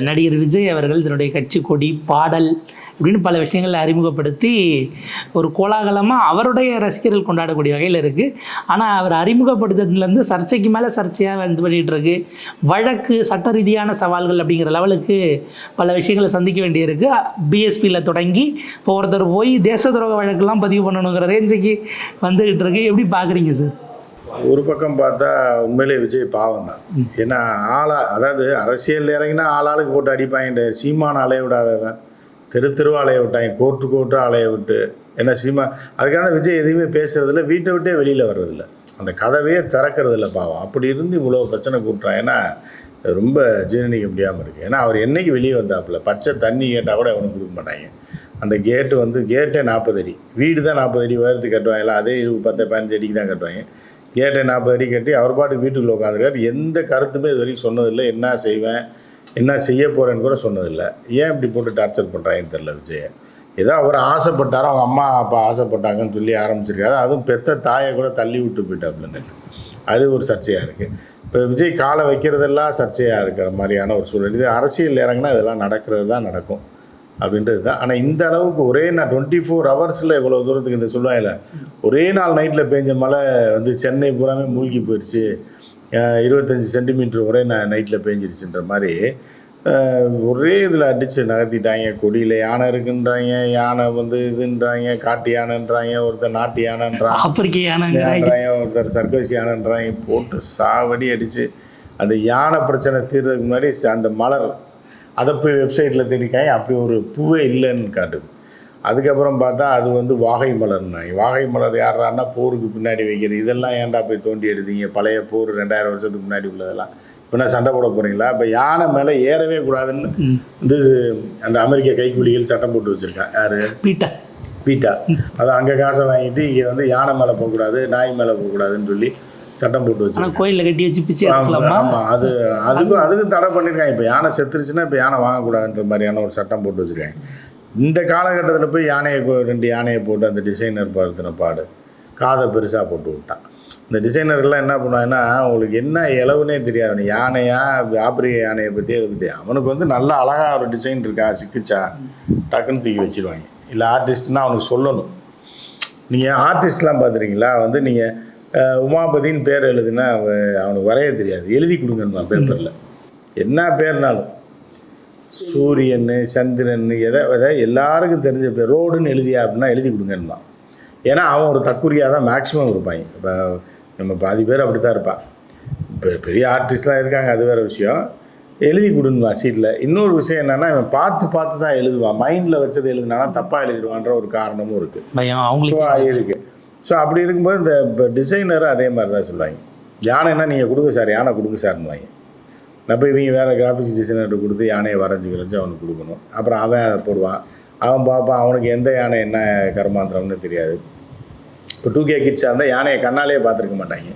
நடிகர் விஜய் அவர்கள் தன்னுடைய கட்சி கொடி பாடல் இப்படின்னு பல விஷயங்களை அறிமுகப்படுத்தி ஒரு கோலாகலமாக அவருடைய ரசிகர்கள் கொண்டாடக்கூடிய வகையில் இருக்குது ஆனால் அவர் அறிமுகப்படுத்துறதுலேருந்து சர்ச்சைக்கு மேலே சர்ச்சையாக வந்து பண்ணிகிட்டு இருக்கு வழக்கு சட்ட ரீதியான சவால்கள் அப்படிங்கிற லெவலுக்கு பல விஷயங்களை சந்திக்க வேண்டியிருக்கு. பிஎஸ்பியில் தொடங்கி இப்போ ஒருத்தர் போய் தேச துரோக வழக்கெல்லாம் பதிவு பண்ணணுங்கிற ரேஞ்சுக்கு வந்துகிட்டு இருக்கு. எப்படி பார்க்குறீங்க சார் ஒரு பக்கம் பார்த்தா உண்மையிலே விஜய் பாவம் தான். ஏன்னா ஆளா அதாவது அரசியல் இறங்கினா ஆளாளுக்கு போட்டு அடிப்பாங்க சீமான அலைய விடாததான் தெரு தெருவா அலைய விட்டாங்க கோர்ட்டு கோர்ட்டு அலைய விட்டு. ஏன்னா சீமா அதுக்காக விஜய் எதுவுமே பேசுறதில்ல வீட்டை விட்டே வெளியில் வர்றதில்ல அந்த கதவையே திறக்கறதில்ல பாவம். அப்படி இருந்து இவ்வளோ பிரச்சனை கூட்டுறான். ஏன்னா ரொம்ப ஜீரணிக்க முடியாமல் இருக்குது ஏன்னா அவர் என்னைக்கு வெளியே வந்தாப்புல பச்சை தண்ணி கேட்டால் கூட அவனுக்கு கொடுக்க மாட்டாங்க. அந்த கேட்டு வந்து கேட்டே நாற்பது அடி. வீடு தான் நாற்பது அடி உயரத்துக்கு கட்டுவாங்கல்ல அதே இது பத்து பதினஞ்சு அடிக்கு தான் கட்டுவாங்க. கேட்டை நாற்பது அடி கட்டி அவர் பாட்டு வீட்டுக்குள்ளே உட்காந்துருக்கார். எந்த கருத்துமே இது வரைக்கும் சொன்னதில்லை. என்ன செய்வேன் என்ன செய்ய போகிறேன்னு கூட சொன்னதில்லை. ஏன் இப்படி போட்டு டார்ச்சர் பண்ணுறாங்கன்னு தெரில விஜய். ஏதோ அவர் ஆசைப்பட்டாரோ அவங்க அம்மா அப்பா ஆசைப்பட்டாங்கன்னு சொல்லி ஆரம்பிச்சிருக்காரு. அதுவும் பெத்த தாயை கூட தள்ளி விட்டு போயிட்டாப்புலன்னு அது ஒரு சர்ச்சையாக இருக்குது இப்போ விஜய் காலை வைக்கிறதெல்லாம் சர்ச்சையாக இருக்கிற மாதிரியான ஒரு சூழல். இது அரசியல் இறங்கினா இதெல்லாம் நடக்கிறது தான் நடக்கும். அப்படின்றது தான். ஆனால் இந்த அளவுக்கு ஒரே நாள் டுவெண்ட்டி ஃபோர் ஹவர்ஸில் இவ்வளோ தூரத்துக்கு இந்த சொல்லுவாங்கல்ல ஒரே நாள் நைட்டில் பெஞ்ச மழை வந்து சென்னை பூராமே மூழ்கி போயிடுச்சு இருபத்தஞ்சி சென்டிமீட்டர் ஒரே ந நைட்டில் பெஞ்சிருச்சுன்ற மாதிரி ஒரே இதில் அடித்து நகர்த்திட்டாங்க. கொடியில் யானை இருக்குன்றாங்க யானை வந்து இதுன்றாங்க காட்டு யானைன்றாங்க ஒருத்தர் நாட்டு யானைன்றான் ஆப்பிரிக்கையான யானைன்றாங்க ஒருத்தர் சர்க்கஸ் யானைன்றாங்க போட்டு சாவடி அடித்து அந்த யானை பிரச்சனை தீர்றதுக்கு முன்னாடி அந்த மலர் அதை போய் வெப்சைட்டில் தேடிக்காங்க அப்படி ஒரு பூவே இல்லைன்னு காட்டுது. அதுக்கப்புறம் பார்த்தா அது வந்து வாகை மலர்னாங்க வாகை மலர் யாரான்னா போருக்கு பின்னாடி வைக்கிறது. இதெல்லாம் ஏன்டா போய் தோண்டி எடுத்தீங்க? பழைய போர் ரெண்டாயிரம் வருஷத்துக்கு முன்னாடி உள்ளதெல்லாம். இப்போ நான் சண்டை போட போகிறீங்களா இப்போ யானை மேலே ஏறவே கூடாதுன்னு வந்து அந்த அமெரிக்க கைக்கூலிகள் சட்டம் போட்டு வச்சுருக்கான் யார்? Peter PETA. அது அங்கே காசை வாங்கிட்டு இங்கே வந்து யானை மேலே போகக்கூடாது நாய் மேலே போகக்கூடாதுன்னு சொல்லி சட்டம் போட்டு வச்சு கோயிலில் கட்டி வச்சு பிச்சை ஆமாம் அது அதுக்கும் அதுக்கும் தடை பண்ணியிருக்காங்க இப்போ யானை செத்துருச்சுன்னா இப்போ யானை வாங்கக்கூடாதுன்ற மாதிரியான ஒரு சட்டம் போட்டு வச்சுருக்காங்க. இந்த காலகட்டத்தில் போய் யானையை ரெண்டு யானையை போட்டு அந்த டிசைனர் படுத்தின பாடு காதை பெருசாக போட்டு விட்டான் இந்த டிசைனர்லாம் என்ன பண்ணுவாங்கன்னா அவங்களுக்கு என்ன இளவுனே தெரியாது. யானையா ஆப்பிரிக்க யானையை பற்றி பற்றி அவனுக்கு வந்து நல்ல அழகாக ஒரு டிசைன் இருக்கா சிக்கிச்சா டக்குன்னு தூக்கி வச்சிருவாங்க. இல்லை ஆர்டிஸ்ட்னா அவனுக்கு சொல்லணும். நீங்கள் ஆர்டிஸ்ட்லாம் பார்த்துறீங்களா வந்து நீங்கள் உமாபதின்னு பேர் எழுதுனா அவ- அவனுக்கு வரைய தெரியாது. எழுதி கொடுங்கன்னு பேப்பரில் என்ன பேர்னாலும். சூரியன் சந்திரன் எதை எதை எல்லாருக்கும் தெரிஞ்ச பேர். ரோடுன்னு எழுதியா அப்படின்னா எழுதி கொடுங்கன்னு ஏன்னா அவன் ஒரு தற்குறியாக தான் மேக்ஸிமம் இருப்பாங்க இப்போ நம்ம பாதி பேர் அப்படி தான் இருப்பான். இப்போ பெரிய ஆர்டிஸ்ட்லாம் இருக்காங்க அது வேறு விஷயம். எழுதி கொடுன்னுவான் சீட்டில் இன்னொரு விஷயம் என்னென்னா இவன் பார்த்து பார்த்து தான் எழுதுவான். மைண்டில் வச்சதை எழுதுனானா தப்பாக எழுதிடுவான்ற ஒரு காரணமும் இருக்குது அவங்களுக்கு இருக்கு. ஸோ அப்படி இருக்கும்போது இந்த டிசைனர் அதே மாதிரி தான் சொல்லுவாங்க யானைன்னா நீங்கள் கொடுங்க சார் யானை கொடுங்க சார்னுவாங்க அப்போ இவங்க வேறு கிராஃபிக்ஸ் டிசைனர்கிட்ட கொடுத்து யானையை வரைஞ்சி வரைஞ்சி அவனுக்கு கொடுக்கணும். அப்புறம் அவன் அதை போடுவான். அவன் பார்ப்பான் அவனுக்கு எந்த யானை என்ன கர்மாந்திரம்னு தெரியாது. இப்போ டூ கே கிட்ஸாக இருந்தால் யானையை கண்ணாலேயே பார்த்துருக்க மாட்டாங்க.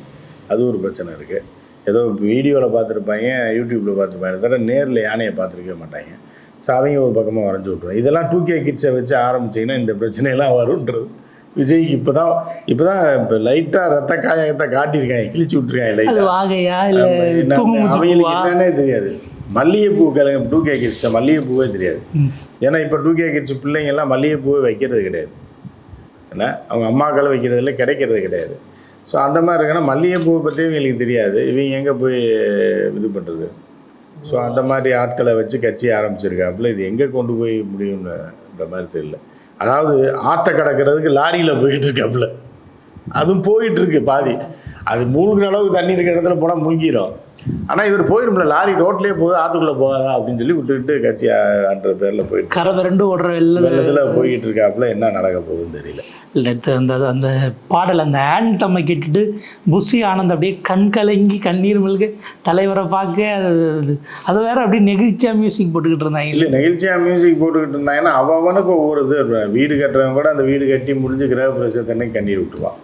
அது ஒரு பிரச்சனை இருக்குது ஏதோ வீடியோவில் பார்த்துருப்பாங்க யூடியூப்பில் பார்த்துருப்பாங்க. தவிர நேரில் யானையை பார்த்துருக்கவே மாட்டாங்க. ஸோ அவங்க ஒரு பக்கமாக வரைஞ்சி விட்ருவாங்க இதெல்லாம் டூ கே கிட்ஸை வச்சு ஆரம்பிச்சிங்கன்னா இந்த பிரச்சனையெல்லாம் வரும்ன்றது. விஜய்க்கு இப்போ தான் இப்போ தான் இப்போ லைட்டாக ரத்த காயத்தை காட்டியிருக்காங்க கிழிச்சு விட்ருக்காங்க லைட்டாக வாகையா இல்லை என்னன்னே தெரியாது. மல்லிகைப்பூ கிழங்கு டூ கே கிட்ஸ் மல்லிகைப்பூவே தெரியாது. ஏன்னா இப்போ டூ கே கிட்ஸ் பிள்ளைங்கெல்லாம் மல்லிகைப்பூவே வைக்கிறது கிடையாது. ஏன்னா அவங்க அம்மாக்கள் வைக்கிறது இல்லை கிடைக்கிறது கிடையாது. ஸோ அந்த மாதிரி இருக்குன்னா மல்லிகைப்பூவை பற்றி இவங்களுக்கு தெரியாது. இவங்க எங்கே போய் இது பண்ணுறது ஸோ அந்த மாதிரி ஆட்களை வச்சு கட்சி ஆரம்பிச்சிருக்காப்புல இது எங்கே கொண்டு போய் முடியும்ன்ற மாதிரி தெரியல. அதாவது ஆற்ற கடக்கிறதுக்கு லாரியில் போயிட்டு இருக்காப்புல. அதுவும் போயிட்டு இருக்கு பாதி. அது மூழ்கின அளவுக்கு தண்ணி இருக்கிற இடத்துல போனால் மூழ்கிடும் ஆனால் இவர் போயிரும்ல லாரி ரோட்லேயே போகுது ஆற்றுக்குள்ளே போகாதா அப்படின்னு சொல்லி விட்டுக்கிட்டு கட்சி ஆன்ற பேரில் போயிட்டு கரை விரண்டு ஓடுற வெள்ளத்தில் போய்கிட்டு இருக்காப்புல என்ன நடக்க போகுதுன்னு தெரியல. நேத்து அந்த அந்த பாடல் அந்த ஆண்டமை கேட்டுட்டு புஷி ஆனந்த் அப்படியே கண் கலங்கி கண்ணீர் மல்க தலைவரை பார்க்க அது அது- வேற அப்படியே நெகிழ்ச்சியாக மியூசிக் போட்டுக்கிட்டு இருந்தாங்க. இல்லை நெகிழ்ச்சியாக மியூசிக் போட்டுக்கிட்டு இருந்தாங்கன்னா அவனுக்கு ஒவ்வொரு இது. வீடு கட்டுறவன் கூட அந்த வீடு கட்டி முடிஞ்சு கிரக பிரசத்தனை கண்ணீர் விட்டுருவான்.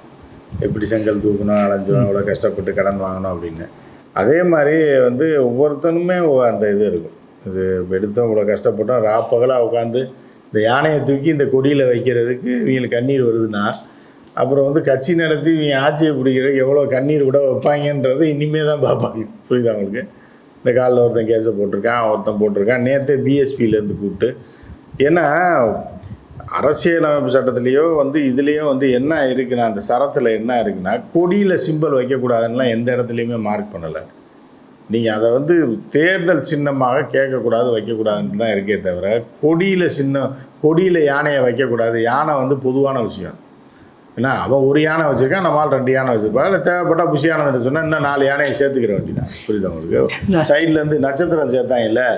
எப்படி செங்கல் தூக்கணும் அலைஞ்சோம் எவ்வளோ கஷ்டப்பட்டு கடன் வாங்கணும் அப்படின்னு. அதே மாதிரி வந்து ஒவ்வொருத்தனுமே அந்த இது இருக்கும். இது எடுத்தோம் இவ்வளோ கஷ்டப்பட்டோம் ராப்பகலாக உட்காந்து இந்த யானையை தூக்கி இந்த கொடியில் வைக்கிறதுக்கு இவங்களுக்கு கண்ணீர் வருதுன்னா அப்புறம் வந்து கட்சி நடத்தி இவங்க ஆட்சியை பிடிக்கிற எவ்வளோ கண்ணீர் கூட வைப்பாங்கன்றது இனிமே தான் பார்ப்பாங்க. புரியுதா அவங்களுக்கு இந்த காலில் ஒருத்தன் கேஸை போட்டிருக்கான் ஒருத்தன் போட்டிருக்கான். நேற்றே பிஎஸ்பியிலேருந்து கூப்பிட்டு ஏன்னா அரசியலமைப்பு சட்டத்திலேயோ வந்து இதுலேயோ வந்து என்ன இருக்குன்னா அந்த சரத்தில் என்ன இருக்குன்னா கொடியில் சிம்பல் வைக்கக்கூடாதுன்னுலாம் எந்த இடத்துலையுமே மார்க் பண்ணலை. நீங்கள் அதை வந்து தேர்தல் சின்னமாக கேட்கக்கூடாது வைக்கக்கூடாதுன்னு தான் இருக்கே தவிர கொடியில் சின்னம் கொடியில் யானையை வைக்கக்கூடாது யானை வந்து பொதுவான விஷயம். ஏன்னா அவன் ஒரு யானை வச்சுருக்கான் நம்மால் ரெண்டு யானை வச்சுருப்பான் இல்லை தேவைப்பட்டா புஷியானது சொன்னால் இன்னும் நாலு யானையை சேர்த்துக்கிற வேண்டியதான் புரியுதா உங்களுக்கு? சைட்லேருந்து நட்சத்திரம் சேர்த்தாங்க இல்லை.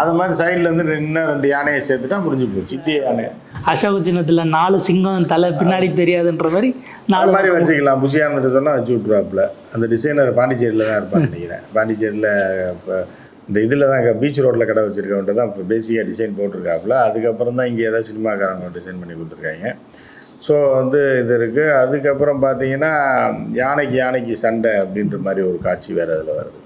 அது மாதிரி சைட்லேருந்து இன்னும் ரெண்டு யானையை சேர்த்துட்டா முடிஞ்சு போச்சு. இந்திய யானை. அசோக சின்னத்தில் நாலு சிங்கம் தலை பின்னாடி தெரியாதுன்ற மாதிரி நாலு மாதிரி வச்சுக்கலாம். புஷியானது சொன்னால் வச்சு விட்ருவாப்புல அந்த டிசைனர் பாண்டிச்சேரியில் தான் இருப்பான்னு நினைக்கிறேன். பாண்டிச்சேரியில் இப்போ இந்த இதில் தான் பீச் ரோட்டில் கடை வச்சுருக்கவன்ட்டு தான் இப்போ பேசிக்காக டிசைன் போட்டிருக்காப்புல. அதுக்கப்புறம் தான் இங்கே ஏதாவது சினிமாக்காரங்க டிசைன் பண்ணி கொடுத்துருக்காங்க. ஸோ வந்து இது இருக்குது அதுக்கப்புறம் பார்த்தீங்கன்னா யானைக்கு யானைக்கு சண்டை அப்படின்ற மாதிரி ஒரு காட்சி வேறு அதில் வருது.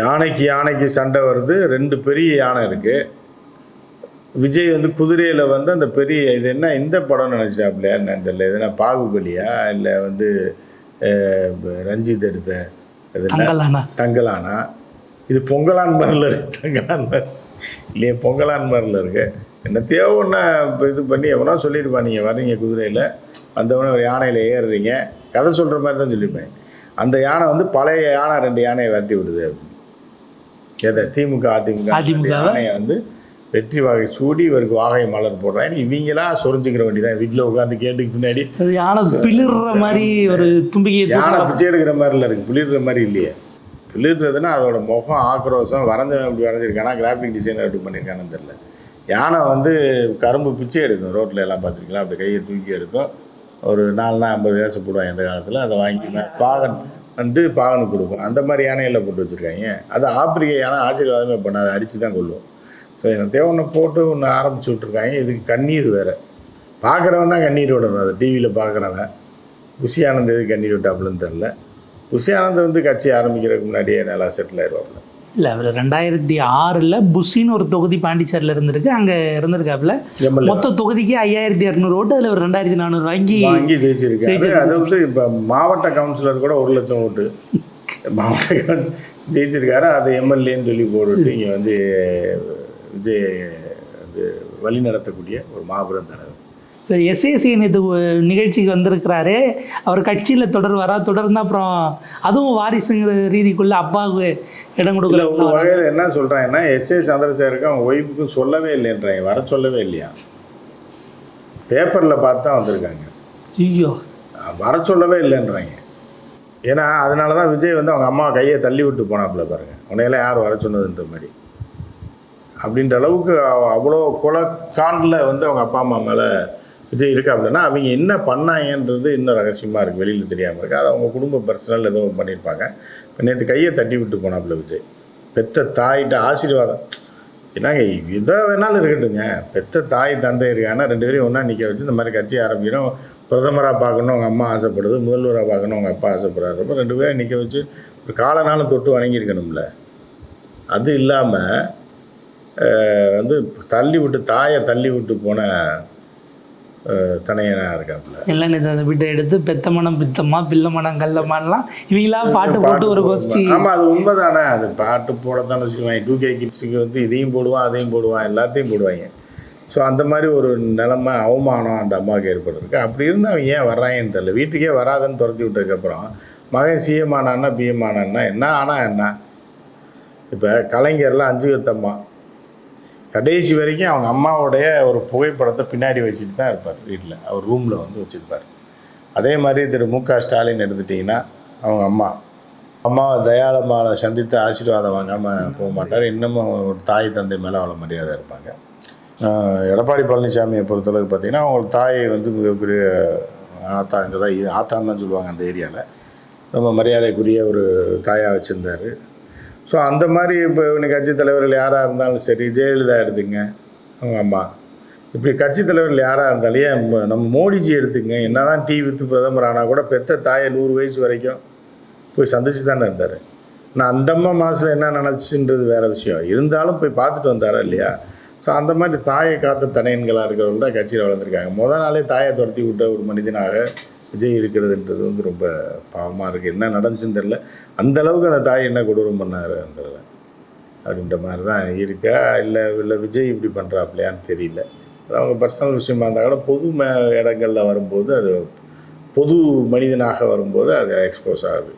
யானைக்கு யானைக்கு சண்டை வருது ரெண்டு பெரிய யானை இருக்குது விஜய் வந்து குதிரையில் வந்து அந்த பெரிய இது என்ன இந்த படம் நினச்சிட்டாப்லையா? என்னன்னு தெரியல எதுனா பாகுபலியா? இல்லை வந்து ரஞ்சித் எடுத்த இது என்ன? தங்கலானா இது பொங்கலான் மாதிரில இருக்கு தங்கலான் இல்லையே பொங்கலான் மாதிரில இருக்கு. என்னத்தையோ ஒன்று இப்போ இது பண்ணி எவனோ சொல்லியிருப்பான் நீங்கள் வர்றீங்க குதிரையில் வந்தவொடனே ஒரு யானையில் ஏறுறீங்க. கதை சொல்கிற மாதிரி தான் சொல்லியிருப்பேன். அந்த யானை வந்து பழைய யானை ரெண்டு யானையை விரட்டி விடுது அப்படின்னு. எதை திமுக அதிமுக அதிமுக வந்து வெற்றி வாகை சூடி இவருக்கு வாகை மலர் போடுறாங்க இவங்களா சொரிஞ்சுக்கிற வேண்டியதான் வீட்டில் உட்காந்து கேட்டுக்கு பின்னாடி யானை பிளிர்ற மாதிரி ஒரு தும்பிக்கையை யானை. பிச்சை எடுக்கிற மாதிரில இருக்கு. பிளிடுற மாதிரி இல்லையே. பிளிடுறதுன்னா அதோட முகம் ஆக்ரோஷம் வரைஞ்சவன் இப்படி வரைஞ்சிருக்கானா கிராஃபிக் டிசைனர் எப்படி பண்ணியிருக்கானு தெரில யானை வந்து கரும்பு பிச்சை எடுக்கும். ரோட்டில் எல்லாம் பார்த்துருக்கலாம் அப்படி கையை தூக்கி எடுக்கும். ஒரு நாலுனா ஐம்பது வேசை போடுவாங்க இந்த காலத்தில். அதை வாங்கி மே- பாகன் வந்து பாகனு கொடுக்கும் அந்த மாதிரி யானையில் போட்டு வச்சுருக்காங்க. அது ஆப்பிரிக்க யானை ஆசீர்வாதமே பண்ணாது அடித்து தான் கொள்ளும் ஸோ எனக்கு ஒன்று போட்டு ஒன்று ஆரம்பிச்சு விட்ருக்காங்க இதுக்கு கண்ணீர் வேறு. பார்க்குறவன் தான் கண்ணீர் விடணும். அதை டிவியில் பார்க்குறவன் குஷி ஆனந்த் எது கண்ணீர் விட்டாப்புலன்னு தெரில குஷி ஆனந்த் வந்து கட்சி ஆரம்பிக்கிறதுக்கு முன்னாடியே நல்லா செட்டில் ஆயிடுவாப்புல. இல்லை அவர் ரெண்டாயிரத்தி ஆறில் புஷின்னு ஒரு தொகுதி பாண்டிச்சேரியில் இருந்திருக்கு. அங்கே இருந்திருக்காப்புல. மொத்த தொகுதிக்கு ஐயாயிரத்தி இரநூறு ஓட்டு அதில் ஒரு ரெண்டாயிரத்தி நானூறு வாங்கி வாங்கி ஜெயிச்சிருக்காரு. அது வந்து இப்போ மாவட்ட கவுன்சிலர் கூட ஒரு லட்சம் ஓட்டு. மாவட்ட கவுன் ஜெயிச்சிருக்காரு. அது எம்எல்ஏன்னு சொல்லி போட்டுட்டு இங்கே வந்து விஜய் வந்து வழி நடத்தக்கூடிய ஒரு மாபெரும் தலைவர். எஸ்ஏசி இது நிகழ்ச்சிக்கு வந்திருக்கிறாரு. அவர் கட்சியில் தொடர்வாரா தொடர்ந்து அப்புறம் அதுவும் வாரிசுங்கிற ரீதிக்குள்ள அப்பாவுக்கு இடம் கொடுக்கல ஒரு வகையில் என்ன சொல்கிறாங்கன்னா எஸ்ஏ சந்திரசேகருக்கு அவங்க ஒய்ஃபுக்கும் சொல்லவே இல்லைன்றாங்க. வர சொல்லவே இல்லையா? பேப்பரில் பார்த்து தான் வந்திருக்காங்க. ஐயோ. வர சொல்லவே இல்லைன்றாங்க. ஏன்னா அதனால தான் விஜய் வந்து அவங்க அம்மா கையை தள்ளி விட்டு போனாப்புல பாருங்க. உன்னையெல்லாம் யார் வர சொன்னதுன்ற மாதிரி. அப்படின்ற அளவுக்கு அவ- அவ்வளோ கொலக்காண்டில் வந்து அவங்க அப்பா அம்மா மேலே விஜய் இருக்காப்புலன்னா அவங்க என்ன பண்ணாங்கன்றது இன்னும் ரகசியமாக இருக்குது வெளியில் தெரியாமல் இருக்குது அது அவங்க குடும்ப பர்சனல் ஏதோ பண்ணியிருப்பாங்க இப்போ நேற்று கையை தட்டி விட்டு போனாப்புல விஜய். பெத்த தாயிட்ட ஆசீர்வாதம். என்னங்க இதை வேணாலும் இருக்கட்டுங்க. பெத்த தாய் தந்தை இருக்காங்கன்னா ரெண்டு பேரையும் ஒன்றா நிற்க வச்சு இந்த மாதிரி கட்சி ஆரம்பிக்கணும். பிரதமராக பார்க்கணும் அவங்க அம்மா ஆசைப்படுது. முதல்வராக பார்க்கணும் அவங்க அப்பா ஆசைப்படுறாரு. ரெண்டு பேரும் நிற்க வச்சு ஒரு காலனாலும் தொட்டு வணங்கியிருக்கணும்ல. அது இல்லாமல் வந்து தள்ளி விட்டு தாயை தள்ளி விட்டு போன தனையனாக இருக்காப்புல. எல்லாம் இது அந்த வீட்டை எடுத்து பெத்த மனம் பித்தம்மா பிள்ளை மனம் கல்லம்மான்லாம் இவங்களாம் பாட்டு போட்டு ஒரு கோஷ்டி ஆமாம் அது உண்மைதானே. அது பாட்டு போடத்தானே செய்வாங்க. டூ கே கிட்ஸுக்கு வந்து இதையும் போடுவான் அதையும் போடுவான் எல்லாத்தையும் போடுவாங்க. ஸோ அந்த மாதிரி ஒரு நிலைமை அவமானம் அந்த அம்மாவுக்கு ஏற்பட்டிருக்கு அப்படி இருந்து அவன் ஏன் வர்றாங்கன்னு தெரியல. வீட்டுக்கே வராதுன்னு துரத்தி விட்டதுக்கப்புறம் மகன் சிஎம் ஆனான்னா பிஎம் ஆனான்னா என்ன? ஆனால் என்ன? இப்போ கலைஞர்லாம் அஞ்சு கத்தம்மா கடைசி வரைக்கும் அவங்க அம்மாவுடைய ஒரு புகைப்படத்தை பின்னாடி வச்சுட்டு தான் இருப்பார் வீட்டில். அவர் ரூமில் வந்து வச்சுருப்பார். அதே மாதிரி திரு மு க. ஸ்டாலின் எடுத்துட்டிங்கன்னா அவங்க அம்மா. அம்மாவை தயாளம்மாவை சந்தித்து ஆசீர்வாதம் வாங்காமல் போக மாட்டார். இன்னமும் ஒரு தாய் தந்தை மேலே அவ்வளோ மரியாதை இருப்பாங்க. எடப்பாடி பழனிசாமியை பொறுத்தளவுக்கு பார்த்தீங்கன்னா அவங்க தாயை வந்து மிகப்பெரிய ஆத்தா அங்கே தான் ஆத்தான்னு தான் சொல்லுவாங்க அந்த ஏரியாவில் ரொம்ப மரியாதைக்குரிய ஒரு தாயாக வச்சுருந்தார். ஸோ அந்த மாதிரி இப்போ இன்னைக்கு கட்சி தலைவர்கள் யாராக இருந்தாலும் சரி ஜெயலலிதா எடுத்துங்க. அவங்க அம்மா. இப்படி கட்சி தலைவர்கள் யாராக இருந்தாலும் ஏன் நம்ம- மோடிஜி எடுத்துங்க. என்னதான் டி வித்து பிரதமர் ஆனால் கூட பெத்த தாயை நூறு வயசு வரைக்கும் போய் சந்திச்சு தானே இருந்தார். நான் அந்த மாதத்தில் மனசில் என்ன நினச்சின்றது வேறு விஷயம். இருந்தாலும் போய் பார்த்துட்டு வந்தாரா இல்லையா? ஸோ அந்த மாதிரி தாயை காத்த தனையன்களாக இருக்கிறவங்க தான் கட்சியில் வளர்ந்துருக்காங்க. முத நாளே தாயை துரத்தி விட்ட ஒரு மனிதனாக விஜய் இருக்கிறதுன்றது வந்து ரொம்ப பாவமாக இருக்குது என்ன நடந்துச்சுன்னு தெரில அந்த அளவுக்கு அந்த தாய் என்ன கொடூரம் பண்ணார் அந்த அப்படின்ற மாதிரி தான் இருக்கா? இல்லை இல்லை விஜய் இப்படி பண்ணுறாப்லையான்னு தெரியல. அது அவங்க பர்சனல் விஷயமா இருந்தால் கூட பொது இடங்களில் வரும்போது அது பொது மனிதனாக வரும்போது அது எக்ஸ்போஸ் ஆகுது.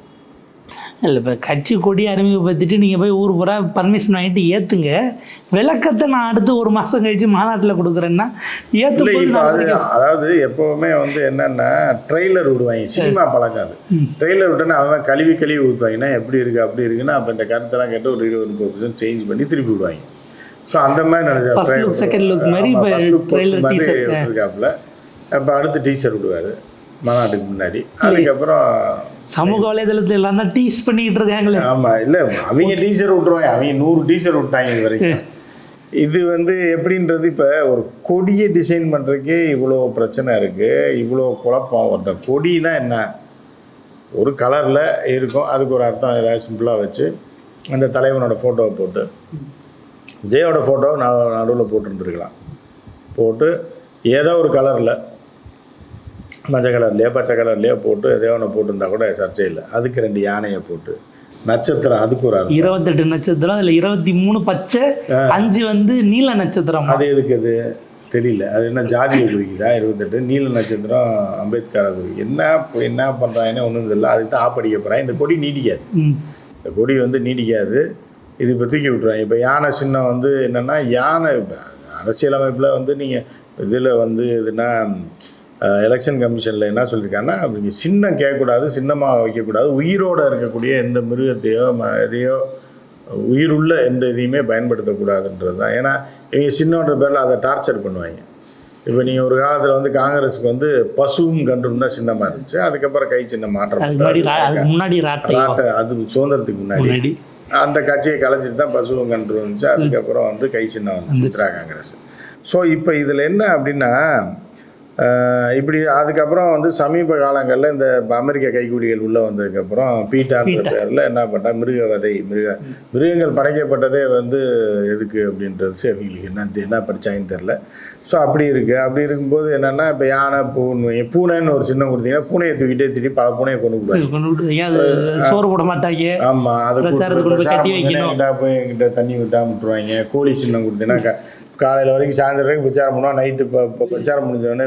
இல்லை இப்போ கட்சி கொடி அறிமுகப்படுத்திட்டு நீங்கள் போய் ஊர் பூரா பர்மிஷன் வாங்கிட்டு ஏற்றுங்க விளக்கத்தை நான் அடுத்து ஒரு மாதம் கழிச்சு மாநாட்டில் கொடுக்குறேன்னா ஏற்று அதாவது எப்போவுமே வந்து என்னென்னா ட்ரெய்லர் விடுவாங்க. சினிமா பழக்கம் அது. ட்ரெய்லர் விட்டோன்னா அவன் கழுவி கழுவி ஊற்றுவாங்கன்னா எப்படி இருக்குது அப்படி இருக்குன்னா அப்போ இந்த கருத்தெல்லாம் கேட்டு ஒரு இருபது முப்பது பர்சன்ட் சேஞ்ச் பண்ணி திருப்பி விடுவாங்க. ஸோ அந்த மாதிரி First look, second look மாதிரி. இருக்காப்புல அப்போ அடுத்து டீசர் விடுவார். மாநாட்டுக்கு முன்னாடி. அதுக்கப்புறம் சமூக வலைதளத்துல எல்லாம் தான் டீஸ் பண்ணிக்கிட்டு இருக்காங்களே. ஆமாம் இல்லை அவங்க டீசர் விட்ருவாங்க அவங்க நூறு டீசர் விட்டாங்க இது வரைக்கும். இது வந்து எப்படின்றது இப்போ ஒரு கொடியை டிசைன் பண்ணுறதுக்கே இவ்வளோ பிரச்சனை இருக்குது இவ்வளோ குழப்பம். ஒருத்தன் கொடினா என்ன? ஒரு கலரில் இருக்கும் அதுக்கு ஒரு அர்த்தம் ஏதாவது சிம்பிளாக வச்சு அந்த தலைவனோட ஃபோட்டோவை போட்டு ஜெயோட ஃபோட்டோவை நடுவில் போட்டுருந்துருக்கலாம். போட்டு ஏதோ ஒரு கலரில் மஞ்சள் கலர்லையோ பச்சை கலர்லையோ போட்டு எதையோ ஒன்று போட்டிருந்தா கூட சர்ச்சை இல்லை அதுக்கு ரெண்டு யானையை போட்டு. நட்சத்திரம் அதுக்கு ஒரு இருபத்தெட்டு நட்சத்திரம் அதுல இருபத்தி மூணு பச்சை அஞ்சு வந்து நீல நட்சத்திரம்? அது எதுக்கு அது? தெரியல. அது என்ன ஜாதியை குறிக்குதா? இருபத்தெட்டு. நீல நட்சத்திரம் அம்பேத்கரை குறிக்குது. என்ன என்ன பண்ணுறாங்கன்னு ஒன்றும் தெரியல. அதுக்கு தான் ஆப்படிக்க போகிறேன் இந்த கொடி நீடிக்காது. இந்த கொடி வந்து நீடிக்காது. இது இப்போ தூக்கி விட்ருவாங்க இப்போ யானை சின்னம் வந்து என்னென்னா யானை இப்ப அரசியலமைப்பில் வந்து நீங்கள் இதில் வந்து எதுனா எலெக்ஷன் கமிஷனில் என்ன சொல்லியிருக்காங்கன்னா நீங்கள் சின்னம் கேட்கக்கூடாது சின்னமாக வைக்கக்கூடாது. உயிரோடு இருக்கக்கூடிய எந்த மிருகத்தையோ ம எதையோ உயிருள்ள எந்த இதையுமே பயன்படுத்தக்கூடாதுன்றது தான். ஏன்னா இவங்க சின்னன்ற பேரில் அதை டார்ச்சர் பண்ணுவாங்க. இப்போ நீங்கள் ஒரு காலத்தில் வந்து காங்கிரஸுக்கு வந்து பசுவும் கன்றும் தான் சின்னமாக இருந்துச்சு. அதுக்கப்புறம் கை ரா- மாற்றம் அதுக்கு முன்னாடி அது சுதந்திரத்துக்கு முன்னாடி. அந்த கட்சியை கலைச்சிட்டு தான் பசுவும் கன்று வந்துச்சு அதுக்கப்புறம் வந்து கை சின்னம் வந்து காங்கிரஸ். ஸோ இப்போ இதில் என்ன அப்படின்னா இப்படி அதுக்கப்புறம் வந்து சமீப காலங்களில் இந்த அமெரிக்க கைக்கூலிகள் உள்ளே வந்ததுக்கப்புறம் பீட்டான்ற பேரில் என்ன பண்ணா மிருகவதை மிருக மிருகங்கள் படைக்கப்பட்டதே வந்து எதுக்கு அப்படின்றது அவங்களுக்கு என்ன என்ன படிச்சாங்கன்னு தெரில ஸோ அப்படி இருக்குது அப்படி இருக்கும்போது என்னென்னா இப்போ யானை பூனை பூனைன்னு ஒரு சின்னம் கொடுத்தீங்கன்னா பூனையை தூக்கிட்டே திட்டி பல பூனையை கொண்டு விட்டு அது சோறு போட மாட்டாங்க? ஆமா அதை போய் கட்டி வைக்கணும். கிட்ட போய் என்கிட்ட தண்ணி ஊற்றாம விட்டுருவாங்க. கோழி சின்னம் கொடுத்தீங்கன்னா காலையில வரைக்கும் சாயந்தரம் வரைக்கும் பிரச்சாரம் பண்ணுவோம் நைட்டு இப்போ இப்போ பிரச்சாரம் முடிஞ்சோடனே.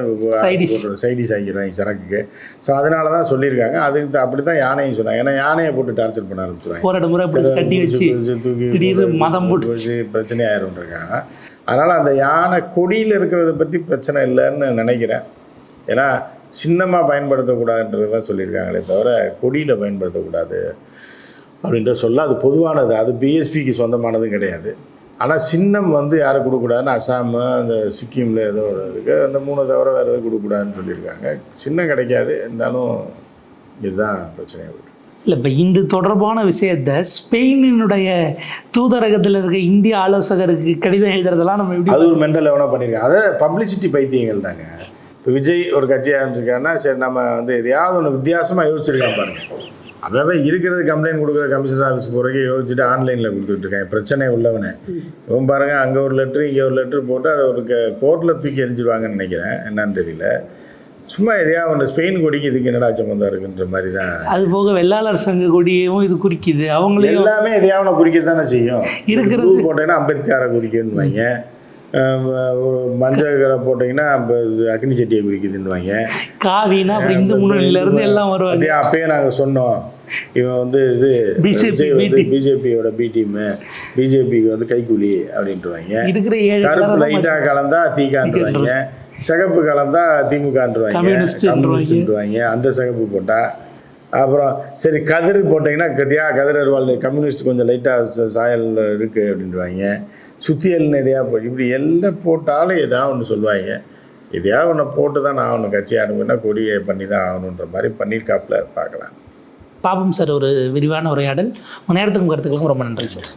சைடிஸ் ஆக்கிடுவாங்க சரக்குக்கு. ஸோ அதனால தான் சொல்லியிருக்காங்க. அதுக்கு அப்படி தான் யானையும் சொன்னாங்க. ஏன்னா யானையை போட்டு டார்ச்சர் பண்ண ஆரம்பிச்சிருவாங்க. போட்டு வச்சு பிரச்சனை ஆயிரும் இருக்காங்க அதனால் அந்த யானை கொடியில் இருக்கிறத பற்றி பிரச்சனை இல்லைன்னு நினைக்கிறேன். ஏன்னா சின்னமாக பயன்படுத்தக்கூடாதுன்றது தான் சொல்லியிருக்காங்களே தவிர கொடியில் பயன்படுத்தக்கூடாது அப்படின்ற சொல்ல அது பொதுவானது. அது பிஎஸ்பிக்கு சொந்தமானதும் கிடையாது. ஆனால் சின்னம் வந்து யாரும் கொடுக்கக்கூடாதுன்னு அசாம் அந்த சிக்கிமில் ஏதோ ஒரு இருக்கு. அந்த மூணு தவிர வேறு எதுவும் கொடுக்கக்கூடாதுன்னு சொல்லியிருக்காங்க. சின்னம் கிடைக்காது. இருந்தாலும் இதுதான் பிரச்சனையாக இருக்கு. இல்லை இப்போ இந்த தொடர்பான விஷயத்த ஸ்பெயினினுடைய தூதரகத்தில் இருக்க இந்திய ஆலோசகருக்கு கடிதம் எழுதுறதெல்லாம் நம்ம எப்படி அது ஒரு மென்டல் லெவனாக பண்ணியிருக்காங்க. அதை பப்ளிசிட்டி பைத்தியங்கள் தாங்க. இப்போ விஜய் ஒரு கட்சி ஆரம்பிச்சிருக்காருன்னா சரி நம்ம வந்து எதையாவது ஒன்று வித்தியாசமாக யோசிச்சிருக்கான் பாருங்க. அதாவது இருக்கிறது கம்ப்ளைண்ட் கொடுக்குற கமிஷனர் ஆஃபீஸ் போகிறக்கே யோசிச்சுட்டு ஆன்லைனில் கொடுத்துட்டு இருக்கேன் பிரச்சனை உள்ளவனே. இவன் பாருங்க அங்கே ஒரு லெட்ரு இங்கே ஒரு லெட்ரு போட்டு அதை ஒரு கோர்ட்டில் தூக்கி எரிஞ்சிருவாங்கன்னு நினைக்கிறேன். என்னன்னு தெரியல. சும்மா எதையாவது ஒன்று ஸ்பெயின் கொடிக்கு இதுக்கு என்னடா சம்மந்தம் இருக்குன்ற மாதிரி தான் அது போக வெள்ளாளர் சங்க கொடியையும் இது குறிக்குது. அவங்களையும் எல்லாமே எதையாவது குறிக்க தானே செய்யும். இருக்கிறது- போட்டீங்கன்னா அம்பேத்கரை ஒரு மஞ்சள் கலர் போட்டிங்கன்னா அக்னி சட்டியை குறிக்குதுன்னு வைங்க காவினா அப்புறம் இந்து முன்னணியில இருந்து எல்லாம் வருவாங்க. அப்பயே நாங்கள் சொன்னோம். இவன் வந்து இது team. பிஜேபியோட பி டீமு பிஜேபிக்கு வந்து கைக்கூலி அப்படின்ட்டு வைங்க இருக்கிற ஏழு கருப்பு லைட்டாக கலந்தா தீகான்றுவாங்க சிகப்பு கலந்தா திமுகன்றுவாங்க அந்த சிகப்பு போட்டா. அப்புறம் சரி கதிர் போட்டிங்கன்னா கதியா கதிர் அருவாள் கம்யூனிஸ்ட் கொஞ்சம் லைட்டாக சாயல் இருக்குது அப்படின்ட்டுவாங்க சுத்தியல்னு நிறையா போ இப்படி எல்லாம் போட்டாலும் ஏதாவது ஒன்று சொல்லுவாங்க எதையாவது ஒன்று போட்டு தான் நான் ஒன்று கட்சி அனுப்புனா கொடியை பண்ணி தான் ஆகணுன்ற மாதிரி பண்ணியிருக்காப்புல பார்க்கலாம். பாப்போம் சார் ஒரு விரிவான உரையாடல். உங்கள் நேரத்துக்கும் கருத்துக்களுக்கும் ரொம்ப நன்றி சார்.